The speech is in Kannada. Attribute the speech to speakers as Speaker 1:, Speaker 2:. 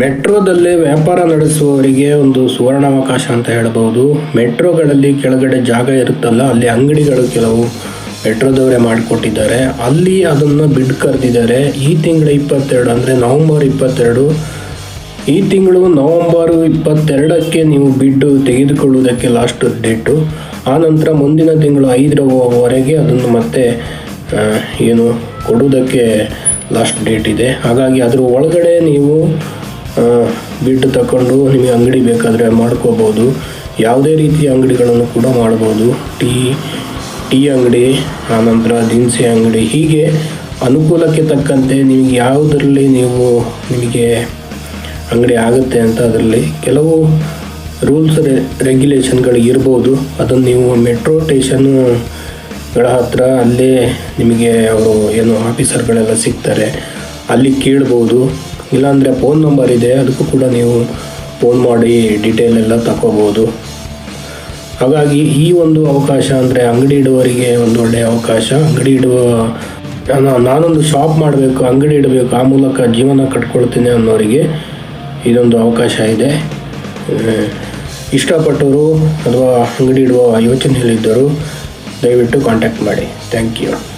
Speaker 1: ಮೆಟ್ರೋದಲ್ಲೇ ವ್ಯಾಪಾರ ನಡೆಸುವವರಿಗೆ ಒಂದು ಸುವರ್ಣಾವಕಾಶ ಅಂತ ಹೇಳ್ಬೋದು ಮೆಟ್ರೋಗಳಲ್ಲಿ ಕೆಳಗಡೆ ಜಾಗ ಇರುತ್ತಲ್ಲ, ಅಲ್ಲಿ ಅಂಗಡಿಗಳು ಕೆಲವು ಮೆಟ್ರೋದವರೇ ಮಾಡಿಕೊಟ್ಟಿದ್ದಾರೆ. ಅಲ್ಲಿ ಅದನ್ನು ಬಿಡ್ ಕರೆದಿದ್ದಾರೆ. ಈ ತಿಂಗಳ ಇಪ್ಪತ್ತೆರಡು ಅಂದರೆ ನವಂಬರ್ ಇಪ್ಪತ್ತೆರಡು. ಈ ತಿಂಗಳು ನವೆಂಬರ್ ಇಪ್ಪತ್ತೆರಡಕ್ಕೆ ನೀವು ಬಿಡ್ಡು ತೆಗೆದುಕೊಳ್ಳುವುದಕ್ಕೆ ಲಾಸ್ಟ್ ಡೇಟು ಆನಂತರ ಮುಂದಿನ ತಿಂಗಳು ಐದರವರೆಗೆ ಅದನ್ನು ಮತ್ತೆ ಏನು ಕೊಡುವುದಕ್ಕೆ ಲಾಸ್ಟ್ ಡೇಟ್ ಇದೆ. ಹಾಗಾಗಿ ಅದರ ಒಳಗಡೆ ನೀವು ಆ, ತಕೊಂಡು ನಿಮಗೆ ಅಂಗಡಿ ಬೇಕಾದರೆ ಮಾಡ್ಕೋಬೋದು. ಯಾವುದೇ ರೀತಿಯ ಅಂಗಡಿಗಳನ್ನು ಕೂಡ ಮಾಡ್ಬೋದು. ಟೀ ಟೀ ಅಂಗಡಿ ಆನಂತರ ದಿನಸಿ ಅಂಗಡಿ. ಹೀಗೆ ಅನುಕೂಲಕ್ಕೆ ತಕ್ಕಂತೆ ನಿಮಗೆ ಯಾವುದರಲ್ಲಿ ನೀವು ನಿಮಗೆ ಅಂಗಡಿ ಆಗುತ್ತೆ ಅಂತ ಅದರಲ್ಲಿ ಕೆಲವು ರೂಲ್ಸ್ ರೆಗ್ಯುಲೇಷನ್ಗಳು ಇರ್ಬೋದು. ಅದನ್ನು ನೀವು ಮೆಟ್ರೋ ಸ್ಟೇಷನ್ಗಳ ಹತ್ರ ಅಲ್ಲೇ ನಿಮಗೆ ಅವರು ಏನು ಆಫೀಸರ್ಗಳೆಲ್ಲ ಸಿಗ್ತಾರೆ. ಅಲ್ಲಿ ಕೇಳ್ಬೋದು. ಇಲ್ಲಾಂದರೆ ಫೋನ್ ನಂಬರ್ ಇದೆ, ಅದಕ್ಕೂ ಕೂಡ ನೀವು ಫೋನ್ ಮಾಡಿ ಡೀಟೇಲ್ ಎಲ್ಲ ತಗೋಬೋದು ಹಾಗಾಗಿ ಈ ಒಂದು ಅವಕಾಶ ಅಂದರೆ ಅಂಗಡಿ ಇಡುವವರಿಗೆ ಒಂದು ಒಳ್ಳೆಯ ಅವಕಾಶ. ಅಂಗಡಿ ಇಡುವ, ನಾನು- ನಾನೊಂದು ಶಾಪ್ ಮಾಡಬೇಕು, ಅಂಗಡಿ ಇಡಬೇಕು, ಆ ಮೂಲಕ ಜೀವನ ಕಟ್ಕೊಳ್ತೀನಿ ಅನ್ನೋರಿಗೆ ಇದೊಂದು ಅವಕಾಶ ಇದೆ. ಇಷ್ಟಪಟ್ಟವರು ಅಥವಾ ಅಂಗಡಿ ಇಡುವ ಯೋಚನೆಯಲ್ಲಿದ್ದರು ದಯವಿಟ್ಟು ಕಾಂಟ್ಯಾಕ್ಟ್ ಮಾಡಿ. Thank you